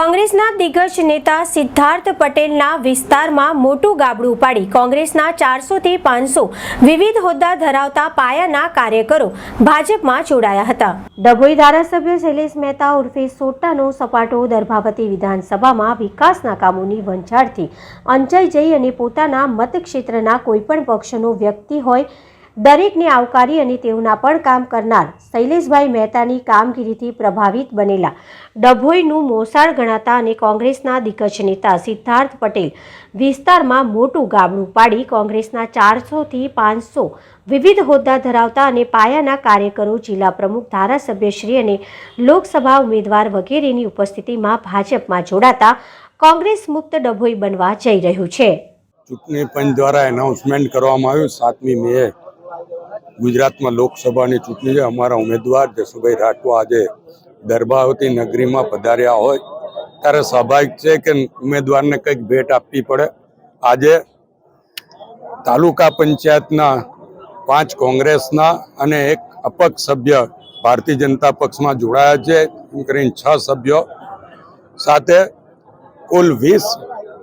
કોંગ્રેસના દિગ્ગજ નેતા સિદ્ધાર્થ પટેલના વિસ્તારમાં મોટું ગાબડું પાડી કોંગ્રેસના ચારસોથી પાંચસો વિવિધ હોદ્દા ધરાવતા પાયાના કાર્યકરો ભાજપમાં જોડાયા હતા. ડભોઈ ધારાસભ્ય શૈલેષ મહેતા ઉર્ફે સોટાનો સપાટો દર્ભાવતી વિધાનસભામાં વિકાસના કામોની વંચાળથી અંચાઈ જઈ અને પોતાના મતક્ષેત્રના કોઈપણ પક્ષનો વ્યક્તિ હોય દરેકને આવકારી અને તેઓના પણ કામ કરનાર શૈલેષભાઈ મહેતાની કામગીરીથી પ્રભાવિત બનેલા ડભોઈનું મોસાળ ગણાતા અને કોંગ્રેસના દિગ્ગજ નેતા સિદ્ધાર્થ પટેલ વિસ્તારમાં મોટું ગાબડું પાડી કોંગ્રેસના ચારસોથી પાંચસો વિવિધ હોદ્દા ધરાવતા અને પાયાના કાર્યકરો, જિલ્લા પ્રમુખ, ધારાસભ્યશ્રી અને લોકસભા ઉમેદવાર વગેરેની ઉપસ્થિતિમાં ભાજપમાં જોડાતા કોંગ્રેસ મુક્ત ડભોઈ બનવા જઈ રહ્યું છે. ચૂંટણી પંચ દ્વારા એનાઉન્સમેન્ટ કરવામાં આવ્યું સાતમી મે ગુજરાતમાં લોકસભાની ચૂંટણી છે. અમારા ઉમેદવાર જસુભાઈ રાઠવા આજે દરબાવતી નગરીમાં પધાર્યા હોય. ત્યારે સ્વાભાવિક છે કે ઉમેદવારને કંઈક ભેટ આપવી પડે. આજે તાલુકા પંચાયતના પાંચ કોંગ્રેસના અને એક અપક્ષ સભ્ય ભારતીય જનતા પક્ષમાં જોડાયા છે. એમ કરીને છ સભ્યો સાથે કુલ વીસ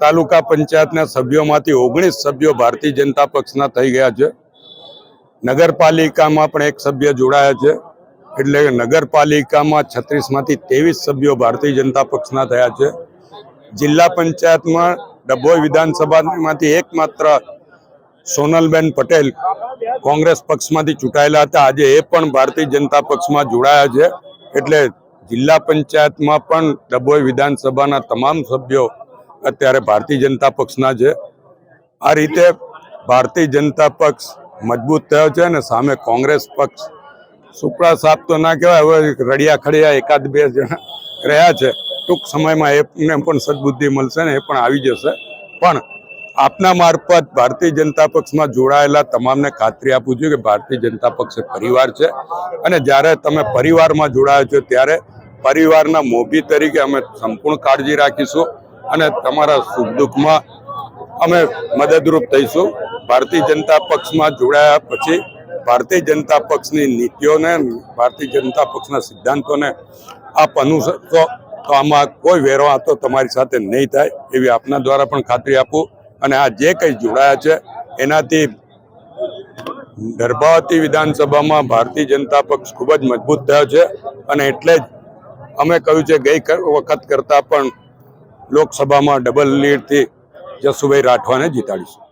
તાલુકા પંચાયતના સભ્યોમાંથી ઓગણીસ સભ્યો ભારતીય જનતા પક્ષના થઈ ગયા છે. નગરપાલિકામાં પણ એક સભ્ય જોડાયા છે. એટલે નગરપાલિકામાં છત્રીસમાંથી ત્રેવીસ સભ્યો ભારતીય જનતા પક્ષના થયા છે. જિલ્લા પંચાયતમાં ડભોઈ વિધાનસભામાંથી એકમાત્ર સોનલબેન પટેલ કોંગ્રેસ પક્ષમાંથી ચૂંટાયેલા હતા. આજે એ પણ ભારતીય જનતા પક્ષમાં જોડાયા છે. એટલે જિલ્લા પંચાયતમાં પણ ડભોઈ વિધાનસભાના તમામ સભ્યો અત્યારે ભારતીય જનતા પક્ષના છે. આ રીતે ભારતીય જનતા પક્ષ મજબૂત થયો છે અને સામે કોંગ્રેસ પક્ષ સુપડા સાપ તો ના કહેવાય, હવે રડિયા ખડિયા એકાદ બે જણા રહ્યા છે. ટૂંક સમયમાં એમને પણ સદબુદ્ધિ મળશે ને એ પણ આવી જશે. પણ આપના મારફત ભારતીય જનતા પક્ષમાં જોડાયેલા તમામને ખાતરી આપું છું કે ભારતીય જનતા પક્ષ એ પરિવાર છે. અને જ્યારે તમે પરિવારમાં જોડાયો છો, ત્યારે પરિવારના મોભી તરીકે અમે સંપૂર્ણ કાળજી રાખીશું અને તમારા સુખ દુઃખમાં અમે મદદરૂપ થઈશું. ભારતીય જનતા પક્ષમાં જોડાયા પછી ભારતીય જનતા પક્ષની નીતિઓને, ભારતીય જનતા પક્ષના સિદ્ધાંતોને આપ અનુસરશો તો આમાં કોઈ વેરો તો તમારી સાથે નહીં થાય એવી આપના દ્વારા પણ ખાતરી આપું અને આ જે કંઈ જોડાયા છે, એનાથી ગર્ભાવતી વિધાનસભામાં ભારતીય જનતા પક્ષ ખૂબ જ મજબૂત થયો છે અને એટલે જ અમે કહ્યું છે ગઈ વખત કરતાં પણ લોકસભામાં ડબલ લીડથી જસુભાઈ રાઠવાને જીતાડીશું.